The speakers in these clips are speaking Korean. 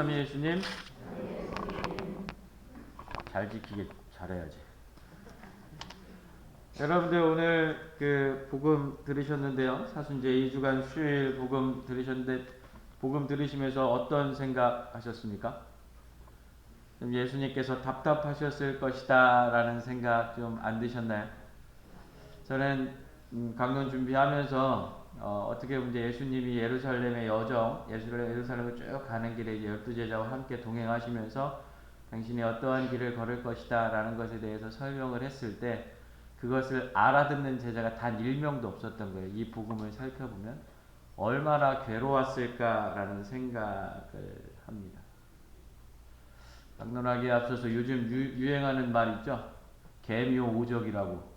참 예수님 잘 지키게 잘해야지. 여러분들 오늘 그 복음 들으셨는데요. 사순제 2주간 수요일 복음 들으셨는데 복음 들으시면서 어떤 생각 하셨습니까? 좀 예수님께서 답답하셨을 것이다 라는 생각 좀 안 드셨나요? 저는 음, 강론 준비하면서 어, 떻게 이제 예수님이 예루살렘의 여정, 예루살렘을 쭉 가는 길에 열두 제자와 함께 동행하시면서 당신이 어떠한 길을 걸을 것이다라는 것에 대해서 설명을 했을 때 그것을 알아듣는 제자가 단 1명도 없었던 거예요. 이 복음을 살펴보면 얼마나 괴로웠을까라는 생각을 합니다. 강론하기에 앞서서 요즘 유, 유행하는 말 있죠? 개미호 오적이라고.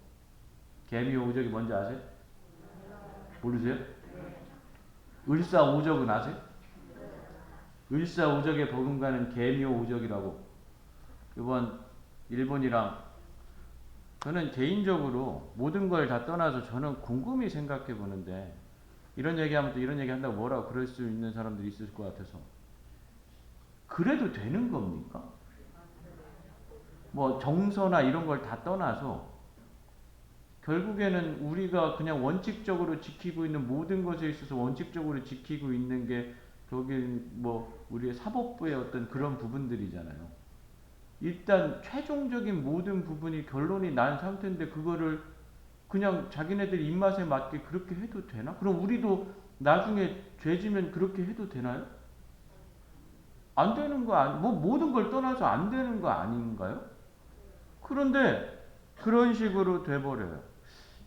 개미호 오적이 뭔지 아세요? 모르세요? 을사오적은 아세요? 을사오적의 버금가는 개미오오적이라고 이번 일본이랑 저는 개인적으로 모든 걸 다 떠나서 저는 곰곰이 생각해 보는데 이런 얘기하면 또 이런 얘기 한다고 뭐라고 그럴 수 있는 사람들이 있을 것 같아서 그래도 되는 겁니까? 뭐 정서나 이런 걸 다 떠나서 결국에는 우리가 그냥 원칙적으로 지키고 있는 모든 것에 있어서 원칙적으로 지키고 있는 게 거기 뭐 우리의 사법부의 어떤 그런 부분들이잖아요. 일단 최종적인 모든 부분이 결론이 난 상태인데 그거를 그냥 자기네들 입맛에 맞게 그렇게 해도 되나? 그럼 우리도 나중에 죄지면 그렇게 해도 되나요? 안 되는 거 아니, 뭐 모든 걸 떠나서 안 되는 거 아닌가요? 그런데 그런 식으로 돼버려요.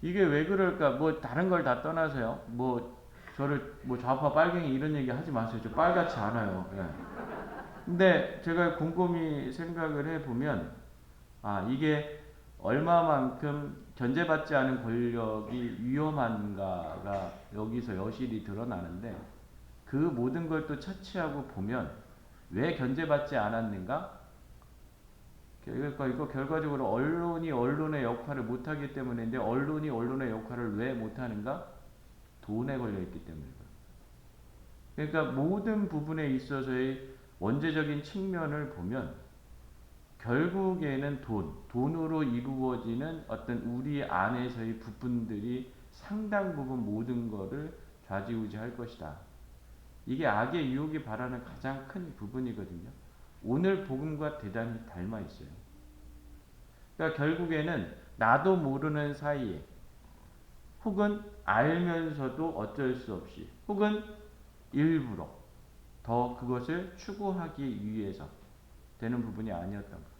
이게 왜 그럴까? 뭐 다른 걸 다 떠나서요. 뭐 저를 뭐 좌파 빨갱이 이런 얘기 하지 마세요. 저 빨갛지 않아요. 예. 근데 제가 곰곰이 생각을 해 보면 아 이게 얼마만큼 견제받지 않은 권력이 위험한가가 여기서 여실히 드러나는데 그 모든 걸 또 차치하고 보면 왜 견제받지 않았는가? 그러니까 결과적으로 언론이 언론의 역할을 못하기 때문인데 언론이 언론의 역할을 왜 못하는가? 돈에 걸려 있기 때문이거든요. 그러니까 모든 부분에 있어서의 원죄적인 측면을 보면 결국에는 돈, 돈으로 이루어지는 어떤 우리 안에서의 부분들이 상당 부분 모든 것을 좌지우지할 것이다. 이게 악의 유혹이 바라는 가장 큰 부분이거든요. 오늘 복음과 대단히 닮아 있어요. 그러니까 결국에는 나도 모르는 사이에 혹은 알면서도 어쩔 수 없이 혹은 일부러 더 그것을 추구하기 위해서 되는 부분이 아니었던 것.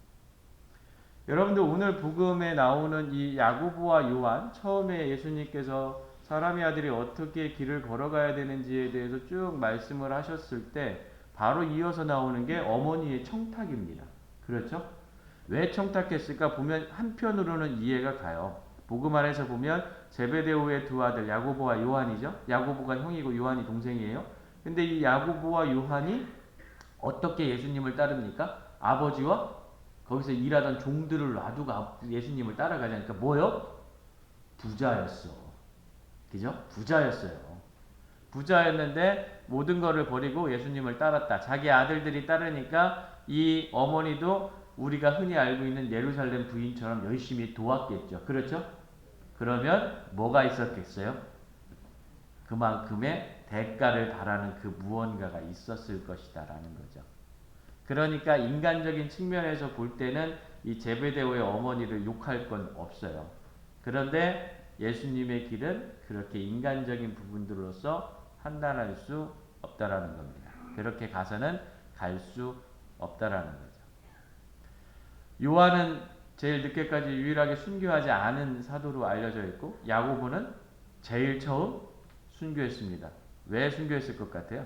여러분들 오늘 복음에 나오는 이 야고보와 요한 처음에 예수님께서 사람의 아들이 어떻게 길을 걸어가야 되는지에 대해서 쭉 말씀을 하셨을 때 바로 이어서 나오는 게 어머니의 청탁입니다. 그렇죠? 왜 청탁했을까 보면 한편으로는 이해가 가요. 복음 안에서 보면 제베데오의 두 아들 야고보와 요한이죠. 야고보가 형이고 요한이 동생이에요. 근데 이 야고보와 요한이 어떻게 예수님을 따릅니까? 아버지와 거기서 일하던 종들을 놔두고 예수님을 따라가자니까 뭐요? 부자였어. 그죠? 부자였어요. 부자였는데 모든 것을 버리고 예수님을 따랐다. 자기 아들들이 따르니까 이 어머니도 우리가 흔히 알고 있는 예루살렘 부인처럼 열심히 도왔겠죠. 그렇죠? 그러면 뭐가 있었겠어요? 그만큼의 대가를 바라는 그 무언가가 있었을 것이다라는 거죠. 그러니까 인간적인 측면에서 볼 때는 이 제베데오의 어머니를 욕할 건 없어요. 그런데 예수님의 길은 그렇게 인간적인 부분들로서 판단할 수 없다라는 겁니다. 그렇게 가서는 갈 수 없다라는 거죠. 요한은 제일 늦게까지 유일하게 순교하지 않은 사도로 알려져 있고 야고보는 제일 처음 순교했습니다. 왜 순교했을 것 같아요?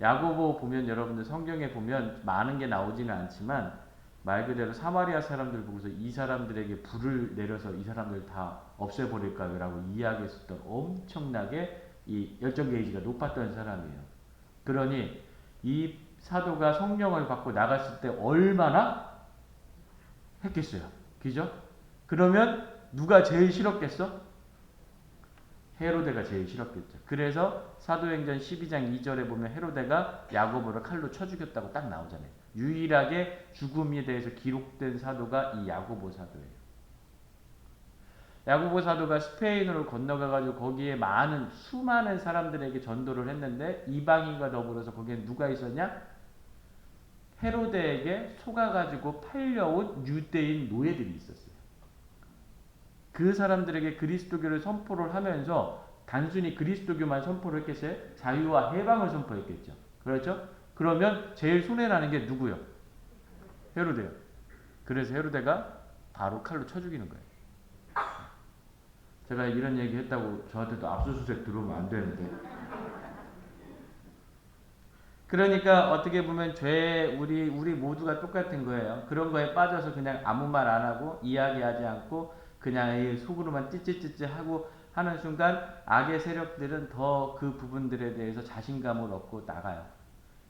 야고보 보면 여러분들 성경에 보면 많은 게 나오지는 않지만 말 그대로 사마리아 사람들 보고서 이 사람들에게 불을 내려서 이 사람들 다 없애버릴까요 라고 이야기했었던 엄청나게 이 열정 게이지가 높았던 사람이에요. 그러니 이 사도가 성령을 받고 나갔을 때 얼마나 했겠어요. 그죠? 그러면 누가 제일 싫었겠어? 헤로데가 제일 싫었겠죠. 그래서 사도행전 12장 2절에 보면 헤로데가 야고보를 칼로 쳐 죽였다고 딱 나오잖아요. 유일하게 죽음에 대해서 기록된 사도가 이 야고보 사도예요. 야고보 사도가 스페인으로 건너가가지고 거기에 많은 수많은 사람들에게 전도를 했는데 이방인과 더불어서 거기에 누가 있었냐? 헤로데에게 속아가지고 팔려온 유대인 노예들이 있었어요. 그 사람들에게 그리스도교를 선포를 하면서 단순히 그리스도교만 선포를 했겠어요? 자유와 해방을 선포했겠죠. 그렇죠? 그러면 제일 손해나는 게 누구요? 헤로데요. 그래서 헤로데가 바로 칼로 쳐 죽이는 거예요. 제가 이런 얘기 했다고 저한테도 압수수색 들어오면 안 되는데. 그러니까 어떻게 보면 죄 우리 우리 모두가 똑같은 거예요. 그런 거에 빠져서 그냥 아무 말 안 하고 이야기하지 않고 그냥 속으로만 찌찌찌찌 하고 하는 순간 악의 세력들은 더 그 부분들에 대해서 자신감을 얻고 나가요.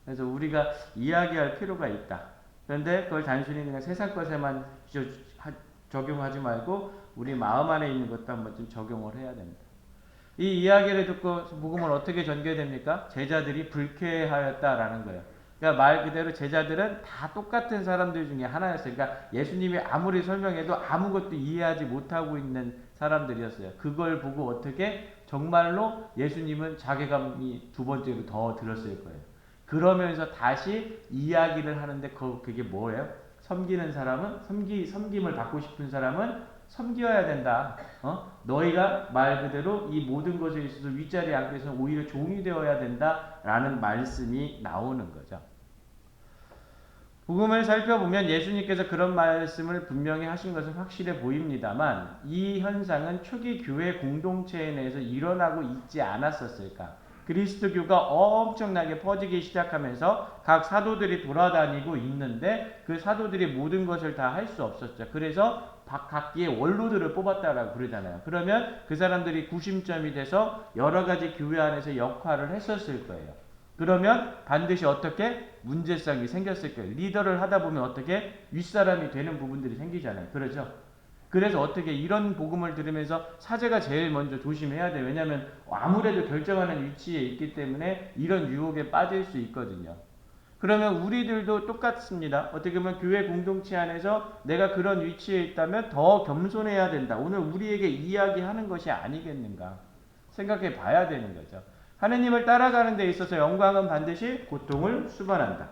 그래서 우리가 이야기할 필요가 있다. 그런데 그걸 단순히 그냥 세상 것에만 적용하지 말고 우리 마음 안에 있는 것도 한번 좀 적용을 해야 됩니다. 이 이야기를 듣고 복음을 어떻게 전개됩니까? 제자들이 불쾌하였다라는 거예요. 그러니까 말 그대로 제자들은 다 똑같은 사람들 중에 하나였어요. 그러니까 예수님이 아무리 설명해도 아무것도 이해하지 못하고 있는 사람들이었어요. 그걸 보고 어떻게 정말로 예수님은 자괴감이 두 번째로 더 들었을 거예요. 그러면서 다시 이야기를 하는데 그게 뭐예요? 섬기는 사람은 섬기 섬김을 받고 싶은 사람은 섬겨야 된다. 어? 너희가 말 그대로 이 모든 것에 있어서 윗자리에 앉고 있어서 오히려 종이 되어야 된다 라는 말씀이 나오는 거죠. 복음을 살펴보면 예수님께서 그런 말씀을 분명히 하신 것은 확실해 보입니다만 이 현상은 초기 교회 공동체 내에서 일어나고 있지 않았었을까? 그리스도교가 엄청나게 퍼지기 시작하면서 각 사도들이 돌아다니고 있는데 그 사도들이 모든 것을 다 할 수 없었죠. 그래서 각기의 원로들을 뽑았다라고 그러잖아요. 그러면 그 사람들이 구심점이 돼서 여러 가지 교회 안에서 역할을 했었을 거예요. 그러면 반드시 어떻게 문제성이 생겼을 거예요. 리더를 하다 보면 어떻게 윗사람이 되는 부분들이 생기잖아요. 그러죠? 그래서 어떻게 이런 복음을 들으면서 사제가 제일 먼저 조심해야 돼요. 왜냐하면 아무래도 결정하는 위치에 있기 때문에 이런 유혹에 빠질 수 있거든요. 그러면 우리들도 똑같습니다. 어떻게 보면 교회 공동체 안에서 내가 그런 위치에 있다면 더 겸손해야 된다. 오늘 우리에게 이야기하는 것이 아니겠는가 생각해 봐야 되는 거죠. 하느님을 따라가는 데 있어서 영광은 반드시 고통을 수반한다.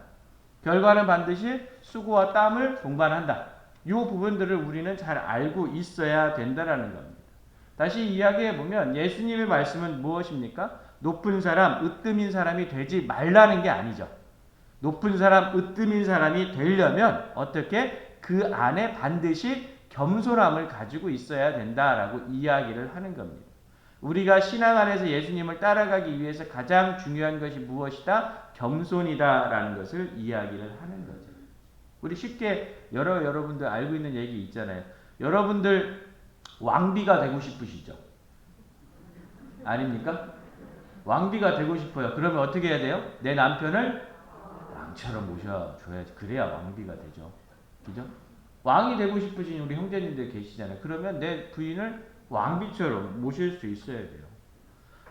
결과는 반드시 수고와 땀을 동반한다. 이 부분들을 우리는 잘 알고 있어야 된다라는 겁니다. 다시 이야기해 보면 예수님의 말씀은 무엇입니까? 높은 사람, 으뜸인 사람이 되지 말라는 게 아니죠. 높은 사람, 으뜸인 사람이 되려면 어떻게 그 안에 반드시 겸손함을 가지고 있어야 된다라고 이야기를 하는 겁니다. 우리가 신앙 안에서 예수님을 따라가기 위해서 가장 중요한 것이 무엇이다? 겸손이다라는 것을 이야기를 하는 거죠. 우리 쉽게 여러 여러분들 알고 있는 얘기 있잖아요. 여러분들 왕비가 되고 싶으시죠? 아닙니까? 왕비가 되고 싶어요. 그러면 어떻게 해야 돼요? 내 남편을 왕처럼 모셔줘야지. 그래야 왕비가 되죠. 그죠? 왕이 되고 싶으신 우리 형제님들 계시잖아요. 그러면 내 부인을 왕비처럼 모실 수 있어야 돼요.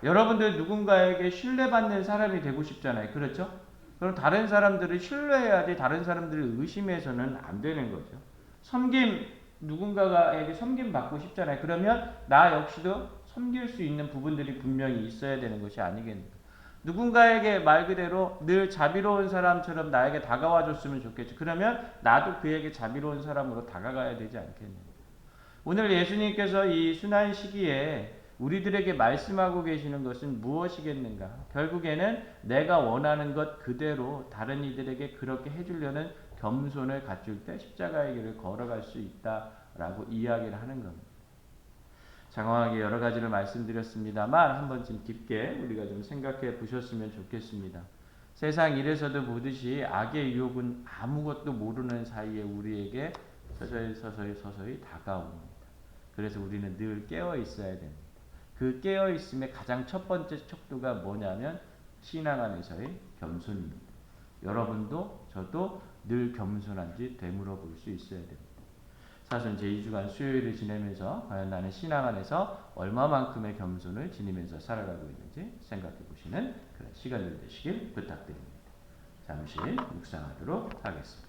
여러분들 누군가에게 신뢰받는 사람이 되고 싶잖아요. 그렇죠? 그럼 다른 사람들을 신뢰해야지 다른 사람들을 의심해서는 안 되는 거죠. 섬김 누군가에게 섬김 받고 싶잖아요. 그러면 나 역시도 섬길 수 있는 부분들이 분명히 있어야 되는 것이 아니겠는가. 누군가에게 말 그대로 늘 자비로운 사람처럼 나에게 다가와 줬으면 좋겠죠. 그러면 나도 그에게 자비로운 사람으로 다가가야 되지 않겠는가. 오늘 예수님께서 이 순환 시기에 우리들에게 말씀하고 계시는 것은 무엇이겠는가? 결국에는 내가 원하는 것 그대로 다른 이들에게 그렇게 해주려는 겸손을 갖출 때 십자가의 길을 걸어갈 수 있다라고 이야기를 하는 겁니다. 장황하게 여러 가지를 말씀드렸습니다만 한 번쯤 깊게 우리가 좀 생각해 보셨으면 좋겠습니다. 세상 이래서도 보듯이 악의 유혹은 아무것도 모르는 사이에 우리에게 서서히 서서히 서서히 다가옵니다. 그래서 우리는 늘 깨어 있어야 됩니다. 그 깨어 있음의 가장 첫 번째 척도가 뭐냐면 신앙 안에서의 겸손입니다. 여러분도 저도 늘 겸손한지 되물어 볼 수 있어야 됩니다. 사순 제2주간 수요일을 지내면서 과연 나는 신앙 안에서 얼마만큼의 겸손을 지니면서 살아가고 있는지 생각해 보시는 그런 시간들 되시길 부탁드립니다. 잠시 묵상하도록 하겠습니다.